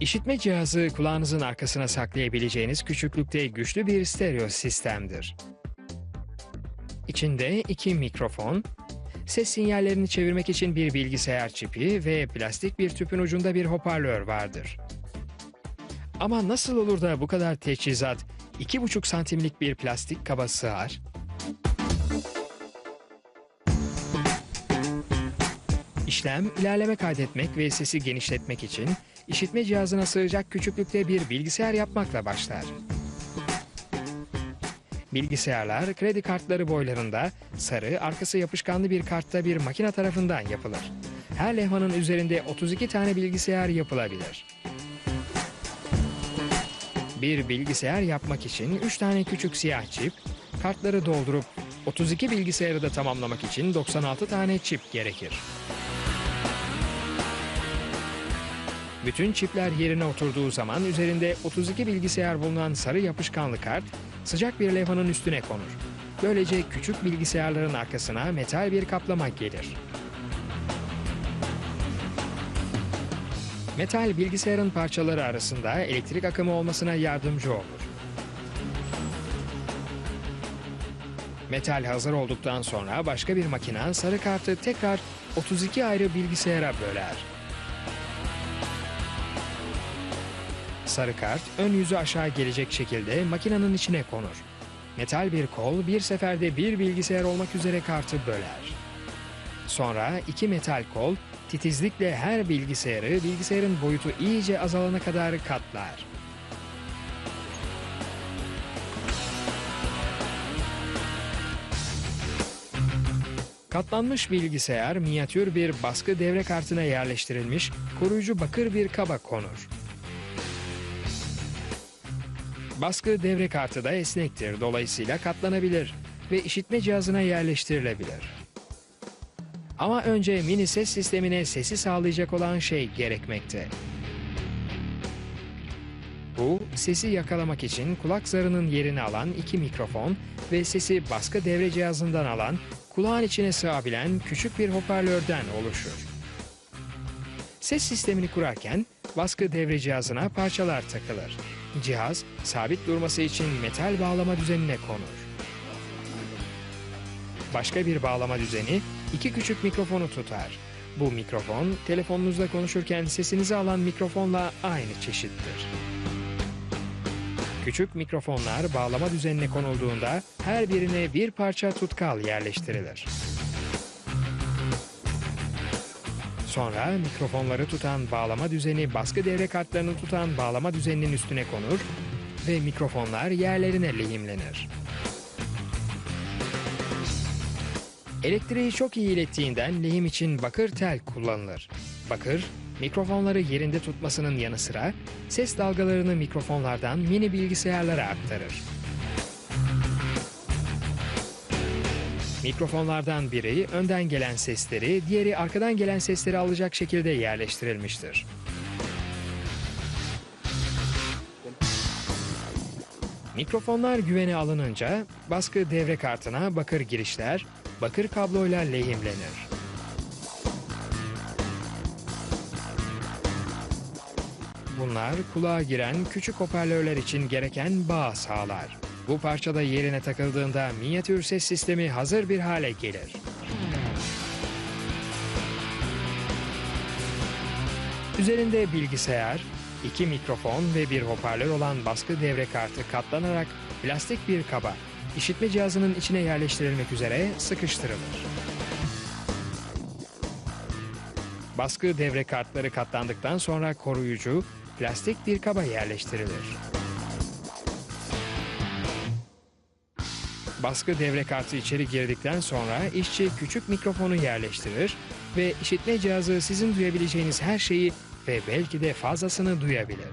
İşitme cihazı kulağınızın arkasına saklayabileceğiniz küçüklükte güçlü bir stereo sistemdir. İçinde iki mikrofon, ses sinyallerini çevirmek için bir bilgisayar çipi ve plastik bir tüpün ucunda bir hoparlör vardır. Ama nasıl olur da bu kadar teçhizat 2,5 santimlik bir plastik kaba sığar? İşlem, ilerleme kaydetmek ve sesi genişletmek için işitme cihazına sığacak küçüklükte bir bilgisayar yapmakla başlar. Bilgisayarlar kredi kartları boylarında sarı, arkası yapışkanlı bir kartta bir makine tarafından yapılır. Her levhanın üzerinde 32 tane bilgisayar yapılabilir. Bir bilgisayar yapmak için 3 tane küçük siyah çip, kartları doldurup 32 bilgisayarı da tamamlamak için 96 tane çip gerekir. Bütün çipler yerine oturduğu zaman üzerinde 32 bilgisayar bulunan sarı yapışkanlı kart sıcak bir levhanın üstüne konur. Böylece küçük bilgisayarların arkasına metal bir kaplama gelir. Metal bilgisayarın parçaları arasında elektrik akımı olmasına yardımcı olur. Metal hazır olduktan sonra başka bir makine sarı kartı tekrar 32 ayrı bilgisayara böler. Sarı kart ön yüzü aşağı gelecek şekilde makinenin içine konur. Metal bir kol bir seferde bir bilgisayar olmak üzere kartı böler. Sonra iki metal kol titizlikle her bilgisayarı bilgisayarın boyutu iyice azalana kadar katlar. Katlanmış bilgisayar minyatür bir baskı devre kartına yerleştirilmiş koruyucu bakır bir kaba konur. Baskı devre kartı da esnektir, dolayısıyla katlanabilir ve işitme cihazına yerleştirilebilir. Ama önce mini ses sistemine sesi sağlayacak olan şey gerekmekte. Bu, sesi yakalamak için kulak zarının yerini alan iki mikrofon ve sesi baskı devre cihazından alan, kulağın içine sığabilen küçük bir hoparlörden oluşur. Ses sistemini kurarken baskı devre cihazına parçalar takılır. Cihaz sabit durması için metal bağlama düzenine konur. Başka bir bağlama düzeni iki küçük mikrofonu tutar. Bu mikrofon telefonunuzla konuşurken sesinizi alan mikrofonla aynı çeşittir. Küçük mikrofonlar bağlama düzenine konulduğunda her birine bir parça tutkal yerleştirilir. Sonra mikrofonları tutan bağlama düzeni baskı devre kartlarını tutan bağlama düzeninin üstüne konur ve mikrofonlar yerlerine lehimlenir. Elektriği çok iyi ilettiğinden lehim için bakır tel kullanılır. Bakır, mikrofonları yerinde tutmasının yanı sıra ses dalgalarını mikrofonlardan mini bilgisayarlara aktarır. Mikrofonlardan biri önden gelen sesleri, diğeri arkadan gelen sesleri alacak şekilde yerleştirilmiştir. Mikrofonlar güvene alınınca baskı devre kartına bakır girişler bakır kabloyla lehimlenir. Bunlar kulağa giren küçük hoparlörler için gereken bağ sağlar. Bu parçada yerine takıldığında minyatür ses sistemi hazır bir hale gelir. Üzerinde bilgisayar, iki mikrofon ve bir hoparlör olan baskı devre kartı katlanarak plastik bir kaba, işitme cihazının içine yerleştirilmek üzere sıkıştırılır. Baskı devre kartları katlandıktan sonra koruyucu plastik bir kaba yerleştirilir. Baskı devre kartı içeri girdikten sonra işçi küçük mikrofonu yerleştirir ve işitme cihazı sizin duyabileceğiniz her şeyi ve belki de fazlasını duyabilir.